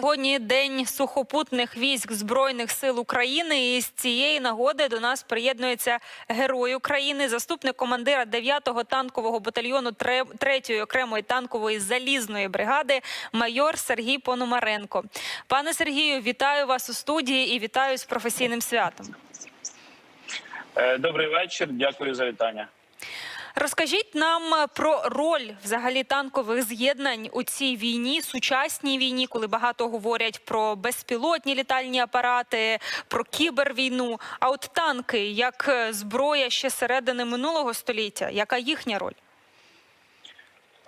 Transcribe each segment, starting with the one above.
Сьогодні день сухопутних військ збройних сил України. І з цієї нагоди до нас приєднується герой України, заступник командира 9-го танкового батальйону 3-ї окремої танкової залізної бригади, майор Сергій Пономаренко. Пане Сергію, вітаю вас у студії і вітаю з професійним святом. Е, Добрий вечір. Дякую за вітання. Розкажіть нам про роль взагалі танкових з'єднань у цій війні, сучасній війні, коли багато говорять про безпілотні літальні апарати, про кібервійну. А от танки як зброя ще середини минулого століття, яка їхня роль?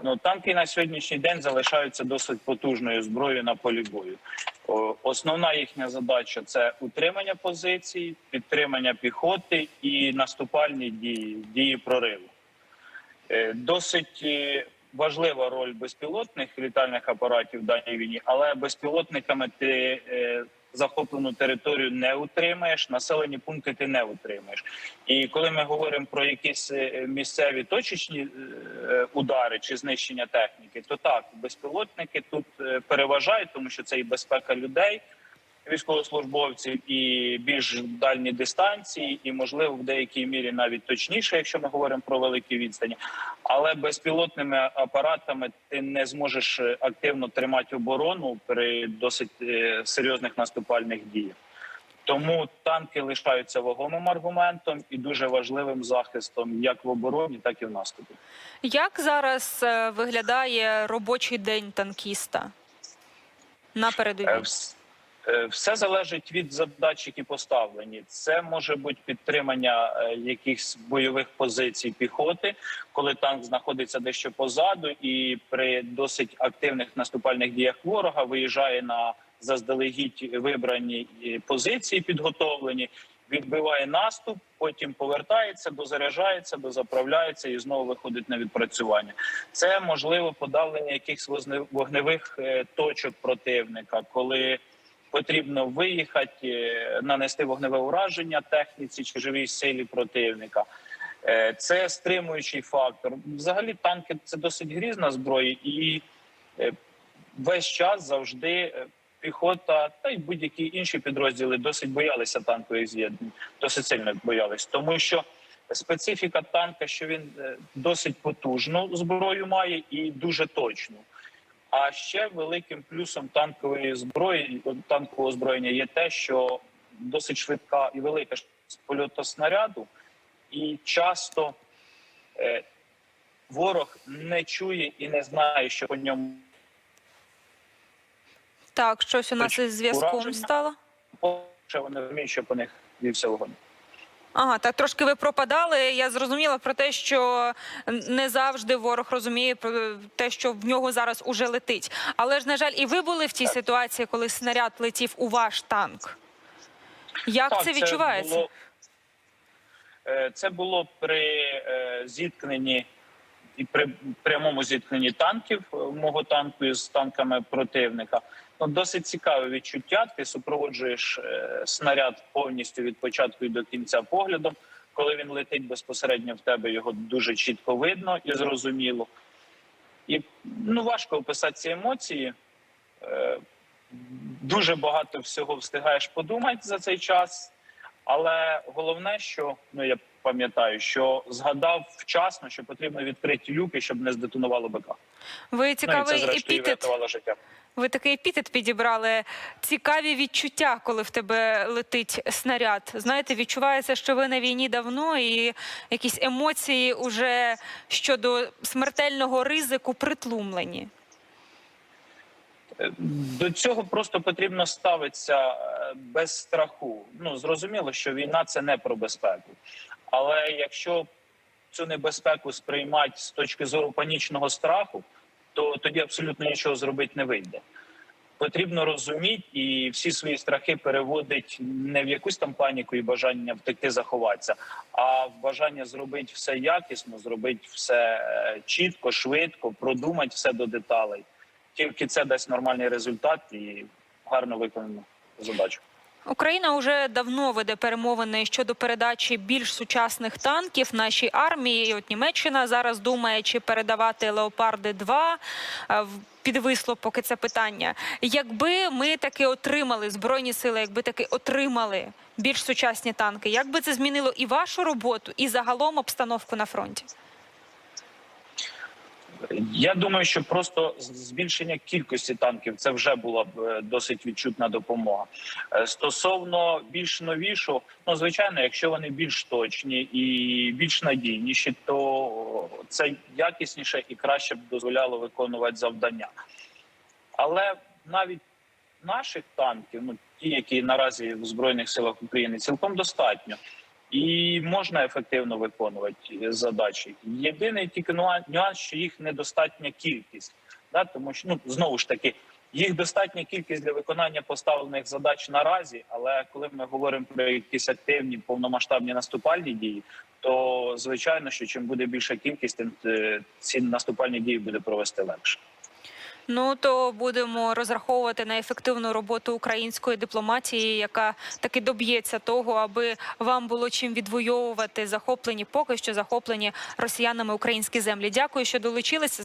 Ну, танки на сьогоднішній день залишаються досить потужною зброєю на полі бою. О, Основна їхня задача це утримання позицій, підтримання піхоти і наступальні дії, дії прориву. Е, Досить е, важлива роль безпілотних літальних апаратів в даній війні, але безпілотниками ти е, захоплену територію не утримаєш, населені пункти ти не утримаєш. І коли ми говоримо про якісь місцеві точечні удари чи знищення техніки, то так безпілотники тут переважають, тому що це і безпека людей. Військовослужбовців і більш дальні дистанції, і можливо в деякій мірі навіть точніше, якщо ми говоримо про великі відстані. Але безпілотними апаратами ти не зможеш е, активно тримати оборону при досить е, серйозних наступальних діях. Тому танки лишаються вагомим аргументом і дуже важливим захистом як в обороні, так і в наступі. Як зараз е, виглядає робочий день танкіста на передовій? Е, вс- Все залежить від задач, які поставлені. Це може бути підтримання е, якихось бойових позицій піхоти, коли танк знаходиться дещо позаду, і при досить активних наступальних діях ворога виїжджає на заздалегідь вибрані е, позиції, підготовлені. Відбиває наступ, потім повертається, дозаряджається, дозаправляється і знову виходить на відпрацювання. Це можливо подавлення якихось вогневих точок противника, коли потрібно виїхати, е, нанести вогневе ураження техніці чи живій силі противника. Е, Це стримуючий фактор. Взагалі, танки це досить грізна зброя, і е, весь час завжди піхота та й будь-які інші підрозділи досить боялися танкових з'єднань, досить сильно боялись, тому що специфіка танка, що він досить потужну зброю має і дуже точну. А ще великим плюсом танкової зброї танкового озброєння є те, що досить швидка і велика польоту снаряду, і часто е, ворог не чує і не знає, що по ньому Так, щось у нас із зв'язком стало. вони розуміють, що по них вівся вогонь. Ага, так трошки ви пропадали. Я зрозуміла про те, що не завжди ворог розуміє про те, що в нього зараз уже летить. Але ж, на жаль, і ви були в тій ситуації, коли снаряд летів у ваш танк. Як Так, це відчувається? Було, е, це було при е, зіткненні і при прямому зіткненні танків е, мого танку із танками противника. Ну, досить цікаве відчуття. Ти супроводжуєш е, снаряд повністю від початку і до кінця поглядом. Коли він летить безпосередньо в тебе, його дуже чітко видно і зрозуміло. І ну важко описати ці емоції. Е, дуже багато всього встигаєш подумати за цей час, але головне, що ну я пам'ятаю, що згадав вчасно, що потрібно відкриті люки, щоб не здетонувало БК. Ви Ну, і це зрештою епітет. життя. Ви такий епітет підібрали. Цікаві відчуття, коли в тебе летить снаряд. Знаєте, відчувається, що ви на війні давно, і якісь емоції уже щодо смертельного ризику притлумлені. Е, До цього просто потрібно ставитися е, без страху. Ну зрозуміло, що війна це не про безпеку. Але якщо цю небезпеку сприймати з точки зору панічного страху, то тоді абсолютно нічого зробити не вийде. Потрібно розуміти і всі свої страхи переводить не в якусь там паніку і бажання втекти, заховатися, а в бажання зробити все якісно, зробити все е, чітко, швидко, продумати все до деталей. Тільки це дасть нормальний результат і гарно виконану задачу. Україна вже давно веде перемовини щодо передачі більш сучасних танків нашій армії. І от Німеччина зараз думає, чи передавати леопарди 2 Е, Підвисло поки це питання. Якби ми таки отримали збройні сили, якби таки отримали більш сучасні танки, як би це змінило і вашу роботу, і загалом обстановку на фронті? Я думаю, що просто збільшення кількості танків це вже була б е, досить відчутна допомога. Е, Стосовно більш новішого, ну звичайно, якщо вони більш точні і більш надійніші, то це якісніше і краще б дозволяло виконувати завдання. Але навіть наших танків, ну ті, які наразі в збройних силах України, цілком достатньо. І можна ефективно виконувати задачі. Єдиний тільки нюан- нюанс, що їх недостатня кількість, да? тому що ну знову ж таки їх достатня кількість для виконання поставлених задач наразі. Але коли ми говоримо про якісь активні повномасштабні наступальні дії, то звичайно, що чим буде більша кількість, тим е, ці наступальні дії буде провести легше. Ну то будемо розраховувати на ефективну роботу української дипломатії, яка таки доб'ється того, аби вам було чим відвоювати захоплені, поки що захоплені росіянами українські землі. Дякую, що долучилися.